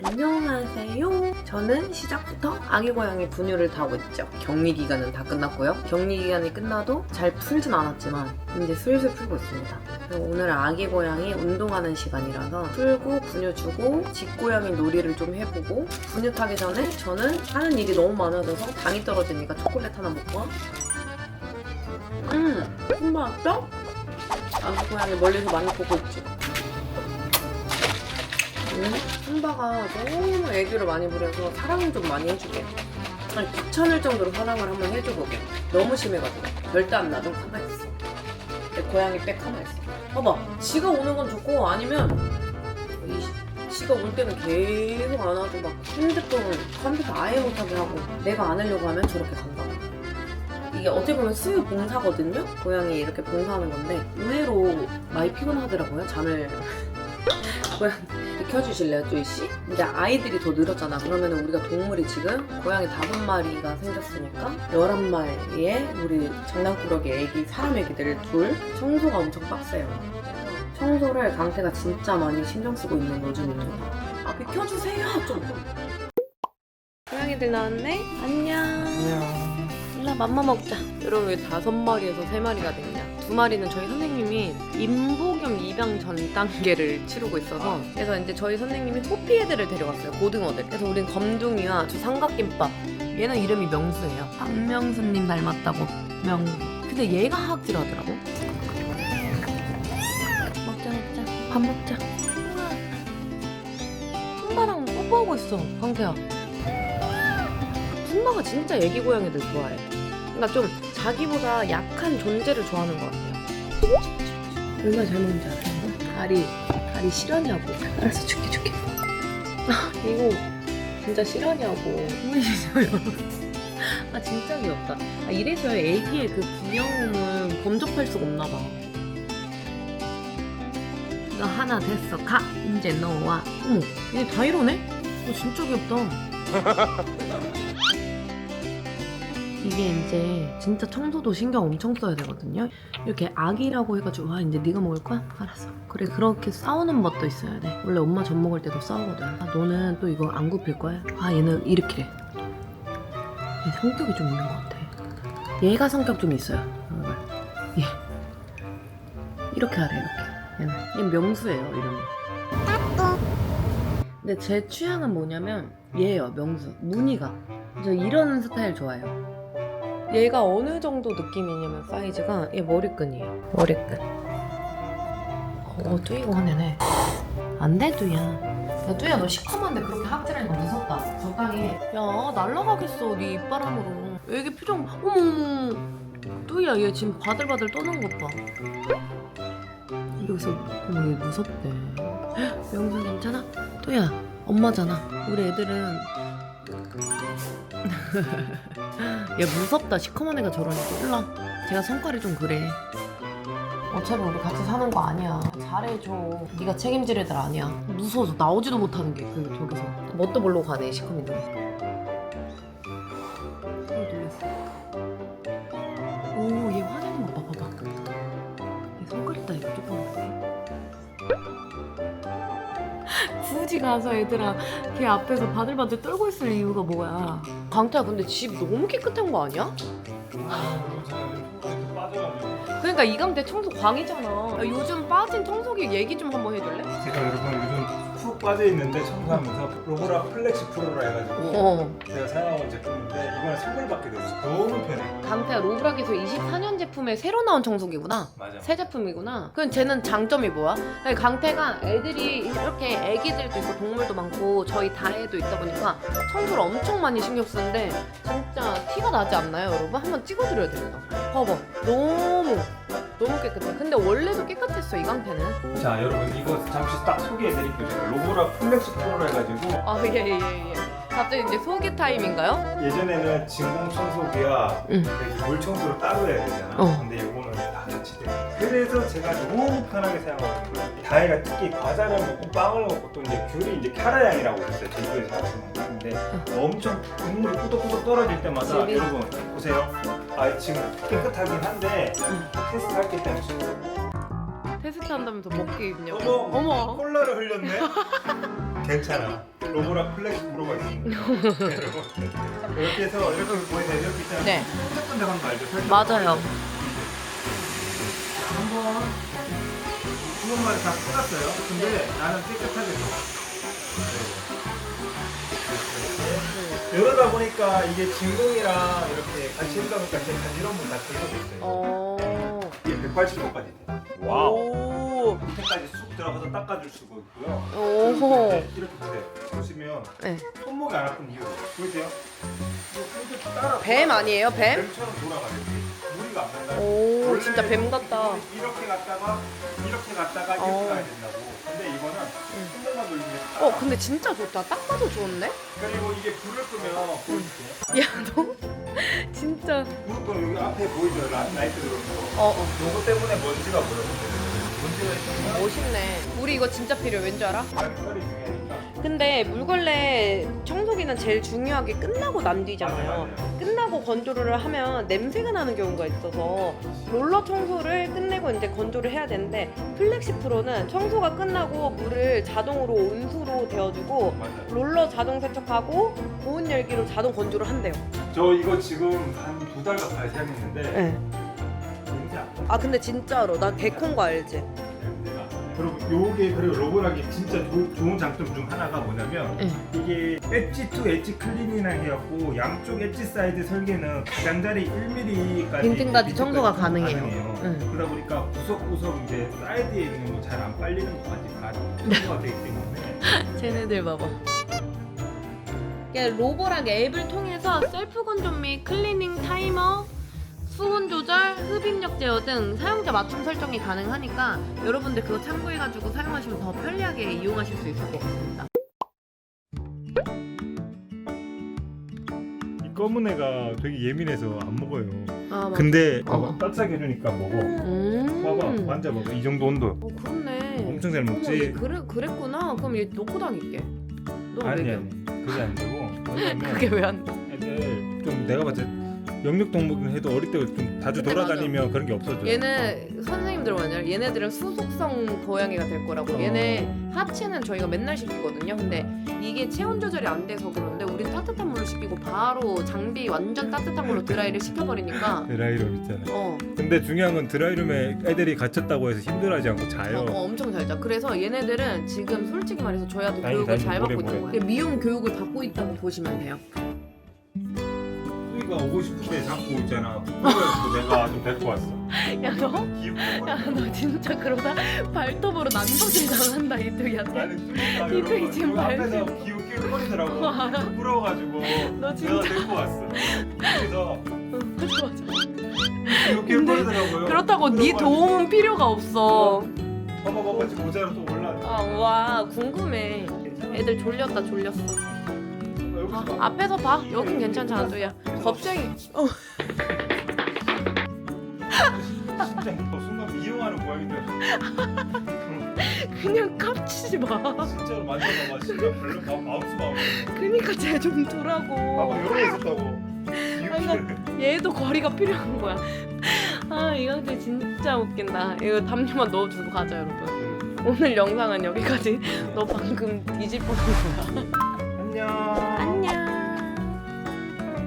안녕하세요. 저는 시작부터 아기 고양이 분유를 타고 있죠. 격리 기간은 다 끝났고요. 격리 기간이 끝나도 잘 풀진 않았지만 이제 슬슬 풀고 있습니다. 오늘 아기 고양이 운동하는 시간이라서 풀고 분유 주고 집고양이 놀이를 좀 해보고 분유 타기 전에 저는 하는 일이 너무 많아져서 당이 떨어지니까 초콜릿 하나 먹고 음, 맛있어? 아기 고양이 멀리서 많이 보고 있지. 음, 한바가 너무 애교를 많이 부려서 사랑을 좀 많이 해주게. 아니, 귀찮을 정도로 사랑을 한번 해줘보게. 너무 심해가지고. 절대 안 놔둔 가만히 있어. 내 고양이 백 가만히 있어. 봐봐. 지가 오는 건 좋고, 아니면, 이 시- 지가 올 때는 계속 안 와도 막 핸드폰, 컴퓨터 아예 못하게 하고, 내가 안 하려고 하면 저렇게 간다고. 이게 어떻게 보면 수유 봉사거든요? 고양이 이렇게 봉사하는 건데, 의외로 많이 피곤하더라고요. 잠을. 고양 이 켜주실래요, 조이씨? 이제 아이들이 더 늘었잖아. 그러면 우리가 동물이 지금 고양이 다섯 마리가 생겼으니까 열한 마리에 우리 장난꾸러기 애기, 사람 애기들 둘 청소가 엄청 빡세요. 청소를 강태가 진짜 많이 신경 쓰고 있는 요즘입니다. 아, 비켜주세요, 좀. 고양이들 나왔네? 안녕. 안녕. 일라 맘마 먹자. 여러분 왜 다섯 마리에서 세 마리가 됐냐? 두 마리는 저희 선생님이 임보겸 입양 전 단계를 치르고 있어서 그래서 이제 저희 선생님이 호피 애들을 데려갔어요 고등어들. 그래서 우린 검둥이와 저 삼각김밥. 얘는 이름이 명수예요. 박명수님 닮았다고 명수. 근데 얘가 학질하더라고. 먹자 먹자. 밥 먹자. 풍바랑 뽀뽀하고 있어 강태야. 풍바가 진짜 애기 고양이들 좋아해. 그러니까 좀 자기보다 약한 존재를 좋아하는 것 같아요. 얼마나 잘 먹는지 알아요? 다리, 다리 실하냐고. 알았어, 줄게, 줄게. 아, 이거 진짜 실하냐고. 보이시죠? 아, 진짜 귀엽다. 아, 이래서 애기의 그 귀여움은 범접할 수가 없나 봐. 너 하나 됐어. 가! 이제 너와. 어머, 얘다 이러네? 어, 진짜 귀엽다. 이게 이제 진짜 청소도 신경 엄청 써야 되거든요. 이렇게 아기라고 해가지고 와 이제 네가 먹을 거야? 알았어. 그래 그렇게 싸우는 멋도 있어야 돼. 원래 엄마 젖 먹을 때도 싸우거든. 아 너는 또 이거 안 굽힐 거야? 아 얘는 이렇게 해. 얘 성격이 좀 있는 것 같아. 얘가 성격 좀 있어요. 얘 이렇게 하래 이렇게. 얘는 얘 명수예요 이름이. 근데 제 취향은 뭐냐면 얘예요 명수 무늬가. 저 이런 스타일 좋아해요. 얘가 어느 정도 느낌이냐면 사이즈가 얘 머리끈이에요. 머리끈. 어, 뚜이가 화내네. 안 돼, 뚜이야. 야, 뚜이야, 너 시커먼데 그렇게 학질하는 거 무섭다. 적당히 해. 야, 날라가겠어, 네 입바람으로. 애기 표정, 어머머머. 뚜이야, 얘 지금 바들바들 떠는 것 봐. 여기서, 어머, 얘 무섭대. 헉, 명수 괜찮아? 뚜이야, 엄마잖아. 우리 애들은 얘 무섭다. 시커먼 애가 저러니까 일라. 제가 성깔이 좀 그래. 어차피 우리 같이 사는 거 아니야. 잘해줘. 네가 책임질 애들 아니야. 무서워서 나오지도 못하는 게 그 저기서. 뭣도 모르고 가네 시커먼이 오얘 화내는 거 봐봐 봐봐 얘 성깔 있다. 이거 조금 굳이 가서 애들아 걔 앞에서 바들바들 떨고 있을 이유가 뭐야 강태야 근데 집 너무 깨끗한 거 아니야? 그러니까 이강태 청소 광이잖아 야, 요즘 빠진 청소기 얘기 좀 한번 해줄래? 제가 여러분 요즘 푹 빠져 있는데 청소하면서 로보라 플렉시 프로로 해가지고 어 제가 사용하는 제품인데 이번에 선물 받게 됐어요. 너무 편해. 강태야 로브락에서 24년 제품에 새로 나온 청소기구나 맞아. 새 제품이구나. 그럼 쟤는 장점이 뭐야? 아니, 강태가 애들이 이렇게 애기들도 있고 동물도 많고 저희 다해도 있다 보니까 청소를 엄청 많이 신경 쓰는데 진짜 티가 나지 않나요, 여러분? 한번 찍어드려야 됩니다. 봐봐, 너무 너무 깨끗해. 근데 원래도 깨끗했어 이 강태는. 자 여러분 이거 잠시 딱 소개해드릴게요. 제가 로보라 플렉시 프로로 해가지고 아 예예 예 예, 예. 갑자기 이제 소개 타임인가요? 예전에는 진공 청소기와 응. 그물 청소를 따로 해야 되잖아. 어. 근데 이거는 다 같이 돼. 그래서 제가 너무 편하게 사용하는 거예요. 다혜가 특히 과자를 먹고 빵을 먹고 또 이제 귤이 이제 카라향이라고 있어요. 제주도에서 하시는 건데 엄청 국물이 꾸덕꾸덕 떨어질 때마다 집이? 여러분 보세요. 아 지금 깨끗하긴 한데 테스트 할게 때문에 테스트 한다면서 먹기 입냐고. 어머, 어머. 콜라를 흘렸네. 괜찮아. 로보랑 플렉스 프로가 있습니다. 이렇게 해서 이렇게 보이네 이렇게 있잖아. 네. 끈적끈적한 거 알죠? 살짝 맞아요. 한번 주먹만에 다 쏟았어요. 근데 나는 깨끗하게 줘. 이러다 보니까 이게 진공이랑 이렇게 같이 하다 보니까 제 간지러움 다 들고 있어요. 어. 이게 180도까지 돼. 오. 밑에까지 쑥 들어가서 닦아줄 수가 있고요. 오. 이렇게 이렇게 보세요. 보시면 네. 손목이 안 아픈 이유 보이세요? 이렇게 따라 뱀 아니에요, 뱀? 뱀처럼 돌아가요. 무리가 안 간다. 오, 원래 진짜 뱀 같다. 이렇게 갔다가 이렇게 갔다가 이렇게 어. 가야 된다고. 근데 이거는 응. 손목만 돌리면 어, 근데 진짜 좋다. 딱 봐도 좋은데? 그리고 이게 불을 끄면 보이세요? 야, 너 진짜. 끄면 여기 앞에 보이죠? 라, 라이트 들어오는 거. 어, 어. 요거 때문에 먼지가 보여요. 멋있네. 우리 이거 진짜 필요해. 왠지 알아? 털이 중요하니까. 근데 물걸레 청소기는 제일 중요하게 끝나고 난 뒤잖아요. 끝나고 건조를 하면 냄새가 나는 경우가 있어서 롤러 청소를 끝내고 이제 건조를 해야 되는데 플렉시 프로는 청소가 끝나고 물을 자동으로 온수로 데워주고 맞아요. 롤러 자동 세척하고 고온 열기로 자동 건조를 한대요. 저 이거 지금 한 두 달 가까이 사용했는데 네. 냄새 안 나요. 아 근데 진짜로 나 데콘 거 알지? 그리고 요게 그리고 로보락이 진짜 조- 좋은 장점 중 하나가 뭐냐면 네. 이게 엣지 투 엣지 클린이라 해갖고 양쪽 엣지 사이드 설계는 가장자리 1mm까지 빈틈까지 청소가 가능해요. 응. 그러다 보니까 구석구석 이제 사이드에 있는 거 잘 안 빨리는 것까지 다 청소가 되기 때문에 쟤네들 봐봐. 로보락 앱을 통해서 셀프 건조 및 클리닝 타이머, 수온 조절, 흡입력 제어 등 사용자 맞춤 설정이 가능하니까 여러분들 그거 참고해가지고 사용하시면 더 편리하게 이용하실 수 있을 것 같습니다. 이 검은 애가 되게 예민해서 안 먹어요. 아, 근데 어. 봐봐, 따뜻하게 해주니까 먹어. 음. 봐봐 만져봐봐 이 정도 온도. 어 그렇네. 엄청 잘 어머, 먹지? 그래 그랬구나. 그럼 얘 놓고 다닐게. 너 아니 왜 아니 그게 안 되고 왜냐면 그게 왜 안 돼? 애들 좀 내가 봤을 때 영역 동물은 해도 어릴 때 좀 자주 그때 돌아다니면 그런 게 없어져. 얘는 선생님들 뭐냐 얘네들은 수속성 고양이가 될 거라고 어. 얘네 하체는 저희가 맨날 시키거든요 근데 이게 체온 조절이 안 돼서 그런데 우린 따뜻한 물을 시키고 바로 장비 완전 따뜻한 걸로 드라이를 시켜버리니까 드라이룸 있잖아. 어, 근데 중요한 건 드라이룸에 애들이 갇혔다고 해서 힘들어하지 않고 어, 자요. 어, 엄청 잘 자. 그래서 얘네들은 지금 솔직히 말해서 저희한테 교육을 잘 받고 있는. 거예요. 미용 교육을 받고 있다고 보시면 돼요. 수이가 오고 때 자꾸 있잖아. 그래서 내가 좀 데리고 왔어. 야 너? 귀엽고. 야너 진짜 그러다 발톱으로 난도질 당한다. 나는 이쪽이 여러분 지금 여기 앞에서 발톱. 기웃기웃 거리더라고. 알아. 부러워가지고 너 내가 진짜. 데리고 왔어. 그래서 응, 맞아 맞아. 기웃기웃거리더라고요. 그렇다고 네. 도움은 필요가 없어. 봐봐 봐봐 지금 모자로 또 올라. 아, 와, 궁금해. 애들 졸렸다, 졸렸어. 봐. 앞에서 봐. 여긴 괜찮잖아, 또야. 갑자기. 어, 진짜 너 순간 미용하는 고양이들 그냥 깝치지 마. 진짜로 만져봐봐 진짜 별로 마- 마우스 마우스 그니까 쟤좀 봐봐 두라고. 이런 거 있었다고 아이고. 얘도 거리가 필요한 거야. 아, 이 강태 진짜 웃긴다. 이거 담요만 넣어주고 가자, 여러분. 오늘 영상은 여기까지. 너 방금 뻔한 거야. 안녕 안녕.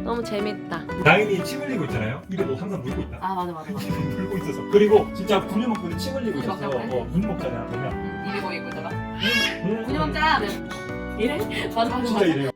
너무 재밌다. 나인이 침 흘리고 있잖아요 이거 너 항상 물고 있다 아, 맞아, 맞아, 맞아. 물고 있었어 그리고 진짜 분유 먹고 침 흘리고 먹자고 해? 어, 물 먹잖아 그러면 응, 입에 보이고 있다가. 음, 분유 먹자. 하면 이래? 맞아, 맞아, 진짜 맞아. 이래요